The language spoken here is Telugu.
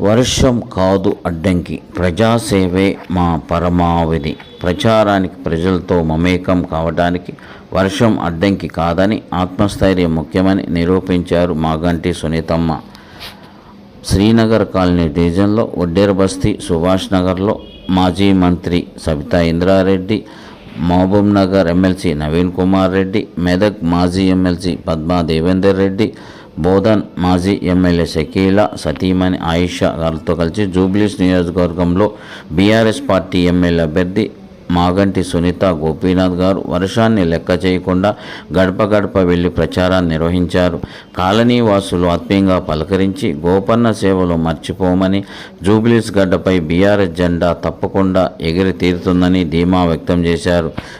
వర్షం కాదు అడ్డంకి. ప్రజాసేవే మా పరమావధి. ప్రచారానికి ప్రజలతో మమేకం కావడానికి వర్షం అడ్డంకి కాదని ఆత్మస్థైర్యం ముఖ్యమని నిరూపించారు మాగంటి సునీతమ్మ. శ్రీనగర్ కాలనీ డివిజన్లో ఒడ్డేరు బస్తీ సుభాష్ నగర్లో మాజీ మంత్రి సబితా ఇంద్రారెడ్డి మహబూబ్ నగర్ ఎమ్మెల్సీ నవీన్ కుమార్ రెడ్డి మెదక్ మాజీ ఎమ్మెల్సీ పద్మా దేవేందర్ రెడ్డి బోధన్ మాజీ ఎమ్మెల్యే షకీల సతీమణి ఆయిషా గారితో కలిసి జూబ్లీస్ నియోజకవర్గంలో బీఆర్ఎస్ పార్టీ ఎమ్మెల్యే అభ్యర్థి మాగంటి సునీత గోపీనాథ్ గారు వర్షాన్ని లెక్క చేయకుండా గడప గడప వెళ్ళి ప్రచారాన్ని నిర్వహించారు. కాలనీ వాసులు ఆత్మీయంగా పలకరించి గోపన్న సేవలు మర్చిపోమని జూబ్లీస్ గడ్డపై బీఆర్ఎస్ జెండా తప్పకుండా ఎగిరి తీరుతుందని ధీమా వ్యక్తం చేశారు.